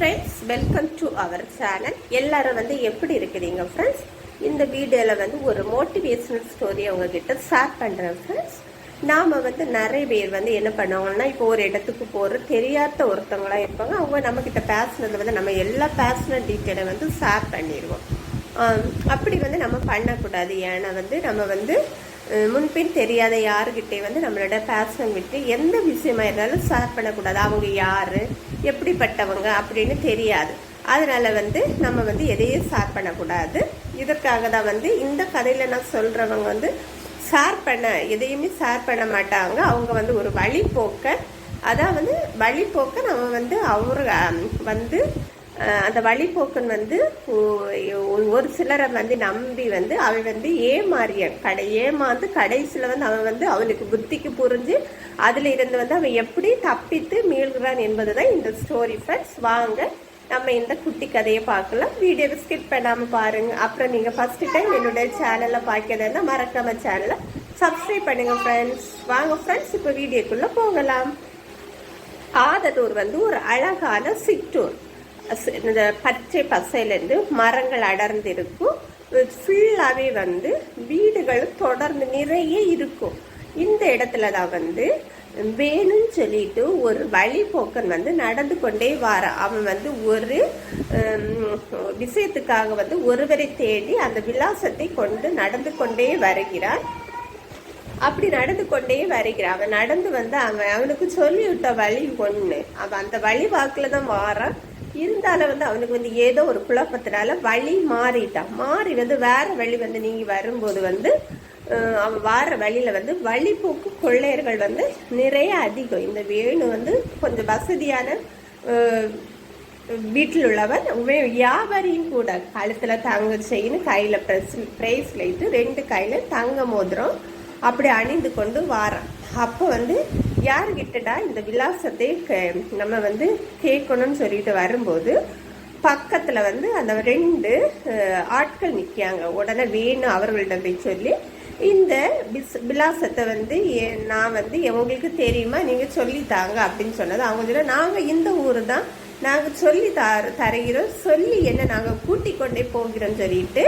Friends welcome to our channel எல்லாரும் வந்து எப்படி இருக்கிறீங்க ஃப்ரெண்ட்ஸ் இந்த வீடியோவில் வந்து ஒரு மோட்டிவேஷனல் ஸ்டோரி உங்ககிட்ட ஷேர் பண்ணுறேன் ஃப்ரெண்ட்ஸ் நாம் வந்து நிறைய பேர் வந்து என்ன பண்ணுவாங்கன்னா இப்போ ஒரு இடத்துக்கு போகிற தெரியாத ஒருத்தவங்களா இருப்பாங்க. அவங்க நம்மக்கிட்ட பேசுனது வந்து நம்ம எல்லா பேசின டீட்டெயிலை வந்து ஷேர் பண்ணிடுவோம். அப்படி வந்து நம்ம பண்ணக்கூடாது. ஏன்னா வந்து நம்ம வந்து முன்பின் தெரியாத யாருக்கிட்டே வந்து நம்மளோட பேஷன் விட்டு எந்த விஷயமா இருந்தாலும் ஷேர் பண்ணக்கூடாது. அவங்க யார்? எப்படிப்பட்டவங்க? அப்படின்னு தெரியாது. அதனால் வந்து நம்ம வந்து எதையும் ஷேர் பண்ணக்கூடாது. இதற்காக தான் வந்து இந்த கதையில் நான் சொல்கிறவங்க வந்து ஷேர் பண்ண எதையுமே ஷேர் பண்ண மாட்டாங்க. அவங்க வந்து ஒரு வழிபோக்க அதான் வந்து வழிபோக்க நம்ம வந்து அவர் வந்து அந்த வழிபோக்கன் வந்து ஒரு சிலரை வந்து நம்பி வந்து அவன் வந்து ஏமாறிய கடை ஏமாந்து கடைசியில் வந்து அவன் வந்து அவனுக்கு புத்திக்கு புரிஞ்சு அதில் இருந்து வந்து அவன் எப்படி தப்பித்து மீள்கிறான் என்பது தான் இந்த ஸ்டோரி ஃப்ரெண்ட்ஸ் வாங்க நம்ம இந்த குட்டி கதையை பார்க்கலாம். வீடியோவை ஸ்கிப் பண்ணாமல் பாருங்கள் அப்புறம் நீங்கள் ஃபஸ்ட்டு டைம் என்னுடைய சேனலை பார்க்கிறதா மறக்காம சேனலை சப்ஸ்கிரைப் பண்ணுங்கள் ஃப்ரெண்ட்ஸ் வாங்க ஃப்ரெண்ட்ஸ் இப்போ வீடியோக்குள்ளே போகலாம். ஆததூர் வந்து ஒரு அழகான சிற்றூர். இந்த பச்சை பசையிலேருந்து மரங்கள் அடர்ந்து இருக்கும் ஃபுல்லாகவே வந்து வீடுகள் தொடர்ந்து நிறைய இருக்கும். இந்த இடத்துல தான் வந்து வேணும்னு சொல்லிட்டு ஒரு வழிபோக்கன் வந்து நடந்து கொண்டே வாரான் அவன் வந்து ஒரு விஷயத்துக்காக வந்து ஒருவரை தேடி அந்த விலாசத்தை கொண்டு நடந்து கொண்டே வருகிறான். அப்படி நடந்து கொண்டே வருகிறான். அவன் நடந்து வந்து அவன் அவனுக்கு சொல்லி விட்ட வழி ஒன்று அவன் அந்த வழி வாக்கில் தான் வாரான். இருந்தாலும் வந்து அவனுக்கு வந்து ஏதோ ஒரு குழப்பத்தினால வழி மாறிட்டான். மாறி வந்து வேற வழி வந்து நீங்க வரும்போது வந்து அவன் வார வழியில வந்து வழிபோக்கு கொள்ளையர்கள் வந்து நிறைய அதிகம். இந்த வேணு வந்து கொஞ்சம் வசதியான வீட்டில் உள்ளவன் வியாபாரியும் கூட கழுத்துல தங்க செயின் கையில பிரஸ் லைட்டு ரெண்டு கையில தங்க மோதிரம் அப்படி அணிந்து கொண்டு வாரான். அப்போ வந்து யார்கிட்டடா இந்த விலாசத்தை கே- நம்ம வந்து கேட்கணும்னு சொல்லிட்டு வரும்போது பக்கத்தில் வந்து அந்த ரெண்டு ஆட்கள் நிற்காங்க உடனே வேணும் அவர்களிடம் போய் சொல்லி இந்த பிஸ் விலாசத்தை வந்து நான் வந்து உங்களுக்கு தெரியுமா? நீங்கள் சொல்லி தாங்க அப்படின்னு சொன்னது. அவங்க சொல்ல நாங்கள் இந்த ஊர் தான். நாங்கள் சொல்லி தர தருகிறோம் சொல்லி என்ன நாங்கள் கூட்டி கொண்டே போகிறோம் சொல்லிட்டு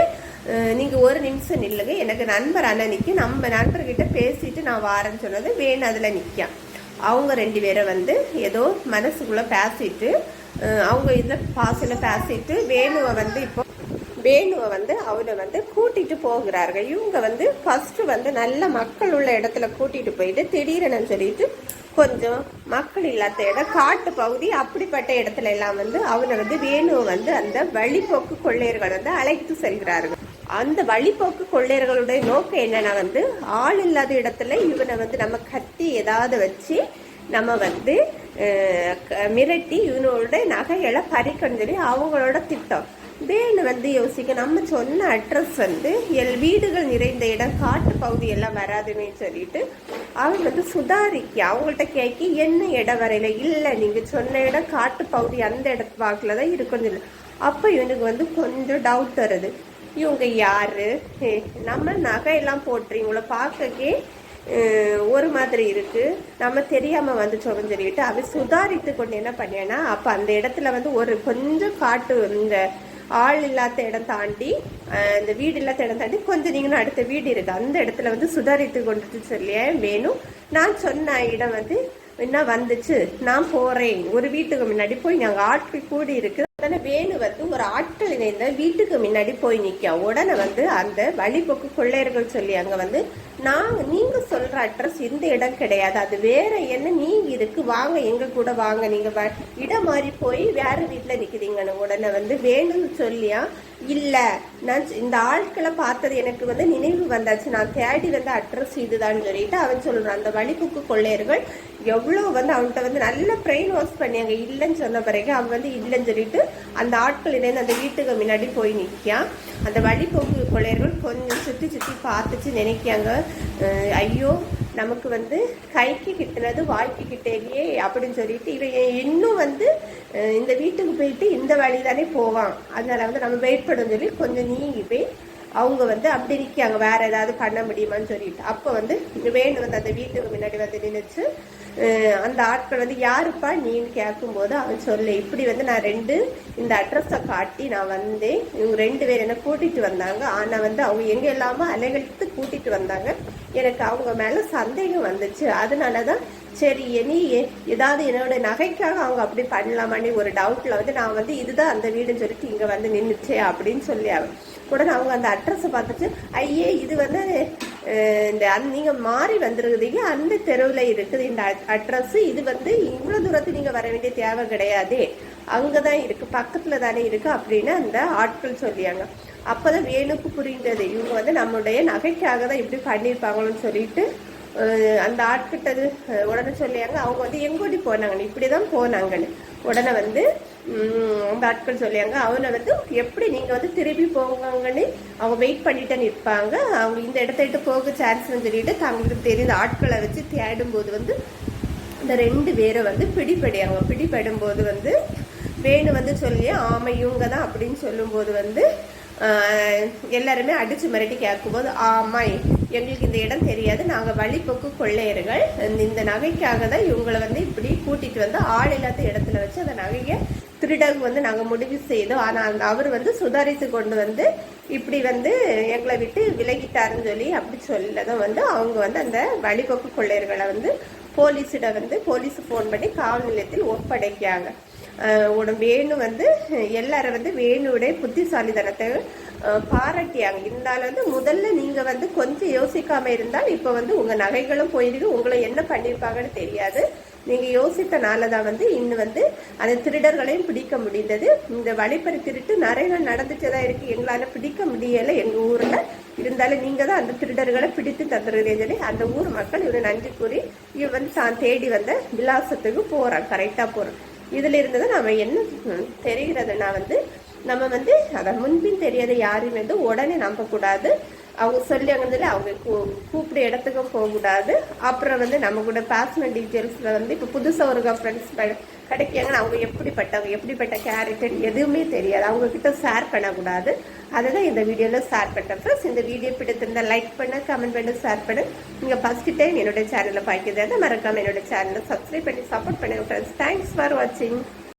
நீங்கள் ஒரு நிமிஷம் நில்லுங்க. எனக்கு நண்பர் அண்ணன் நிற்கும் நம்ம நண்பர்கிட்ட பேசிட்டு நான் வாரேன்னு சொன்னது. வேணும் அதில் நிக்கான் அவங்க ரெண்டு பேரை வந்து ஏதோ மனசுக்குள்ளே பேசிட்டு அவங்க இந்த பாசையில பேசிட்டு வேணுவை வந்து இப்போ வேணுவை வந்து அவரை வந்து கூட்டிகிட்டு போகிறார்கள். இவங்க வந்து ஃபஸ்ட்டு வந்து நல்ல மக்கள் உள்ள இடத்துல கூட்டிகிட்டு போயிட்டு திடீரெனு சொல்லிட்டு கொஞ்சம் மக்கள் இல்லாத இடம் காட்டு பகுதி அப்படிப்பட்ட இடத்துல எல்லாம் வந்து அவனை வந்து வேணுவை வந்து அந்த வழிபோக்கு கொள்ளையர்கள் வந்து அழைத்து செல்கிறார்கள். அந்த வழிபோக்கு கொள்ளையர்களுடைய நோக்கம் என்னன்னா வந்து ஆள் இல்லாத இடத்துல இவனை வந்து நம்ம கத்தி ஏதாவது வச்சு நம்ம வந்து க- மிரட்டி இவனோட நகைகளை பறிக்கணும் சொல்லி அவங்களோட திட்டம். வேணு வந்து யோசிக்க நம்ம சொன்ன அட்ரஸ் வந்து எல் வீடுகள் நிறைந்த இடம் காட்டு பகுதி எல்லாம் வராதுன்னு சொல்லிட்டு அவர் வந்து சுதாரிக்க அவங்கள்ட்ட கேட்க என்ன இடம் வரையில? இல்லை நீங்கள் சொன்ன இடம் காட்டு பகுதி அந்த இடத்து வாக்கில் தான் இருக்குன்னு சொல்லி. அப்போ இவனுக்கு வந்து கொஞ்சம் டவுட் வருது. இவங்க யாரு? ஏ, நம்ம நகையெல்லாம் போட்டு இவங்கள பார்க்கக்கே ஒரு மாதிரி இருக்கு. நம்ம தெரியாம வந்துச்சோம்னு சொல்லிட்டு அவன் சுதாரித்து கொண்டு என்ன பண்ணியானா அப்ப அந்த இடத்துல வந்து ஒரு கொஞ்சம் காட்டு இந்த ஆள் இல்லாத இடம் தாண்டி இந்த வீடு இல்லாத இடம் தாண்டி கொஞ்சம் நீங்களும் அடுத்த வீடு இருக்குது அந்த இடத்துல வந்து சுதாரித்து கொண்டு சொல்லியே வேணும் நான் சொன்ன இடம் வந்து என்ன வந்துச்சு? நான் போகிறேன் ஒரு வீட்டுக்கு முன்னாடி போய் நாங்கள் ஆட்கள் கூடி இருக்கு. உடனே வேணு வந்து ஒரு ஆட்கள் இணைந்த வீட்டுக்கு முன்னாடி போய் நிற்க உடனே வந்து அந்த வழிபோக்கு கொள்ளையர்கள் சொல்லி அங்கே வந்து நான் நீங்கள் சொல்கிற அட்ரஸ் இந்த இடம் கிடையாது. அது வேறு என்ன நீங்கள் இதுக்கு வாங்க எங்கள் கூட வாங்க. நீங்கள் வ- இடம் மாறி போய் வேறு வீட்டில் நிற்கிறீங்கன்னு உடனே வந்து வேணும்னு சொல்லியா? இல்லை. நான் இந்த ஆட்களை பார்த்தது எனக்கு வந்து நினைவு வந்தாச்சு. நான் தேடி வந்த அட்ரஸ் இதுதான்னு சொல்லிட்டு அவன் சொல்கிறான் அந்த வழிபுக்கு கொள்ளையர்கள் எவ்வளோ வந்து அவன்கிட்ட வந்து நல்ல பிரெயின் வாஷ் பண்ணியாங்க. இல்லைன்னு சொன்ன பிறகு அவன் வந்து இல்லைன்னு சொல்லிட்டு அந்த ஆட்கள் இணைந்து அந்த வீட்டுக்கு முன்னாடி போய் நிற்கான் அந்த வழிபோக்கு கொள்ளையர்கள் கொஞ்சம் சுற்றி சுற்றி பார்த்துச்சு நினைக்காங்க ஐயோ நமக்கு வந்து கைக்கு கிட்டினது வாய்க்கு கிட்டேயே அப்படின்னு சொல்லிட்டு இவன் இன்னும் வந்து இந்த வீட்டுக்கு போயிட்டு இந்த வழி தானே போவான். அதனால வந்து நம்ம வெயிட் பண்ணணும்னு சொல்லி கொஞ்சம் நீங்கி போய் அவங்க வந்து அப்படி நிற்காங்க வேற ஏதாவது பண்ண முடியுமான்னு சொல்லிட்டு. அப்போ வந்து வேணு வந்து அந்த வீட்டுக்கு முன்னாடி வந்து நின்றுச்சு அந்த ஆட்கள் வந்து யாருப்பா நீன்னு கேட்கும்போது அவன் சொல்ல. இப்படி வந்து நான் ரெண்டு இந்த அட்ரஸை காட்டி நான் வந்தேன். இவங்க ரெண்டு பேர் என்ன கூட்டிகிட்டு வந்தாங்க. ஆனால் வந்து அவங்க எங்கே இல்லாமல் அலைகழித்து கூட்டிகிட்டு வந்தாங்க. எனக்கு அவங்க மேலே சந்தேகம் வந்துச்சு. அதனால தான் சரி இனி ஏதாவது என்னோட நகைக்காக அவங்க அப்படி பண்ணலாமான்னு ஒரு டவுட்டில் வந்து நான் வந்து இதுதான் அந்த வீடுன்னு சொல்லிட்டு இங்கே வந்து நின்றுச்சே அப்படின்னு சொல்லி அவன் உடனே அவங்க அந்த அட்ரஸை பார்த்துட்டு ஐயே இது வந்து இந்த அந் நீங்கள் மாறி வந்துருக்குதீங்க அந்த தெருவில் இருக்குது இந்த அட்ரஸ் இது வந்து இவ்வளோ தூரத்துக்கு நீங்கள் வர வேண்டிய தேவை கிடையாதே. அங்கே தான் இருக்குது பக்கத்தில் தானே இருக்குது அப்படின்னு அந்த ஆட்கள் சொல்லியாங்க. அப்போதான் வேணுக்கு புரிந்தது இவங்க வந்து நம்மளுடைய நகைக்காக தான் இப்படி பண்ணியிருப்பாங்களோன்னு சொல்லிட்டு அந்த ஆட்கிட்ட உடனே சொல்லியாங்க. அவங்க வந்து எங்கோடி போனாங்கன்னு இப்படி தான் போனாங்கன்னு. உடனே வந்து அந்த ஆட்கள் சொல்லியாங்க அவனை வந்து எப்படி நீங்கள் வந்து திரும்பி போங்கன்னு அவங்க வெயிட் பண்ணிட்டு நிற்பாங்க. அவங்க இந்த இடத்த விட்டு போக சான்ஸ்னு சொல்லிட்டு தங்களுக்கு தெரிந்த ஆட்களை வச்சு தேடும்போது வந்து இந்த ரெண்டு பேரை வந்து பிடிபடியாங்க. பிடிபடும் போது வந்து வேணு வந்து சொல்லி ஆமை இவங்க தான் அப்படின்னு சொல்லும்போது வந்து எல்லாருமே அடிச்சு மிரட்டி கேட்கும்போது ஆமாய் எங்களுக்கு இந்த இடம் தெரியாது. நாங்கள் வழிபோக்கு கொள்ளையர்கள். இந்த- நகைக்காக தான் இவங்களை வந்து இப்படி கூட்டிட்டு வந்து ஆள் இல்லாத இடத்துல வச்சு அந்த நகையை திருடகு வந்து நாங்கள் முடிவு செய்தோம். ஆனால் அந்த அவர் வந்து சுதாரித்து கொண்டு வந்து இப்படி வந்து எங்களை விட்டு விலகிட்டாருன்னு சொல்லி அப்படி சொல்லதும் வந்து அவங்க வந்து அந்த வழிபோக்கு கொள்ளையர்களை வந்து போலீஸிடம் வந்து போலீஸ் ஃபோன் பண்ணி காவல் நிலையத்தில் ஒப்படைக்காங்க அஹ் வேணு வந்து எல்லாரும் வந்து வேணுடைய புத்திசாலித்தனத்தை பாராட்டியாங்க. இருந்தாலும் வந்து முதல்ல நீங்கள் வந்து கொஞ்சம் யோசிக்காமல் இருந்தால் இப்போ வந்து உங்கள் நகைகளும் போயிருக்கு உங்களை என்ன பண்ணியிருப்பாங்கன்னு தெரியாது. நீங்கள் யோசித்தனால தான் வந்து இன்னும் வந்து அந்த திருடர்களையும் பிடிக்க முடிந்தது. இந்த வழிப்பறி திருட்டு நிறைய நாள் நடந்துட்டு தான் இருக்குது எங்களால் பிடிக்க முடியலை. எங்கள் ஊரில் இருந்தாலும் நீங்கள் தான் அந்த திருடர்களை பிடித்து தந்துருக்கீங்கன்னு சொல்லி அந்த ஊர் மக்கள் இவரை நன்றி கூறி இவன் வந்து தான் தேடி வந்த விலாசத்துக்கு போகிறான் கரெக்டாக போகிறான் இதில் இருந்து தான் நம்ம என்ன தெரிகிறதுனா வந்து நம்ம வந்து அதை முன்பின் தெரியாத யாரையும் வந்து உடனே நம்பக்கூடாது. அவங்க சொல்லியாங்கன்னு அவங்க கூ- கூப்பிட இடத்துக்கும் போகக்கூடாது. அப்புறம் வந்து நம்ம கூட பர்சனல் டீட்டெயில்ஸில் வந்து இப்போ புதுசாக ஒரு ஃப்ரெண்ட்ஸ் கிடைக்காங்கன்னா அவங்க எப்படிப்பட்டவங்க எப்படிப்பட்ட கேரக்டர் எதுவுமே தெரியாது. அவங்க கிட்ட ஷேர் பண்ணக்கூடாது. அதுதான் இந்த வீடியோவில் ஷேர் பண்ணுறேன் ஃப்ரெண்ட்ஸ் இந்த வீடியோ பிடித்திருந்தால் லைக் பண்ண கமெண்ட் பண்ண ஷேர் பண்ணு. நீங்கள் ஃபஸ்ட்டு டைம் என்னோட சேனலில் பார்க்கிறதா மறக்காமல் என்னோட சேனலை சப்ஸ்கிரைப் பண்ணி சப்போர்ட் பண்ணுங்கள் ஃப்ரெண்ட்ஸ் தேங்க்ஸ் ஃபார் வாட்சிங்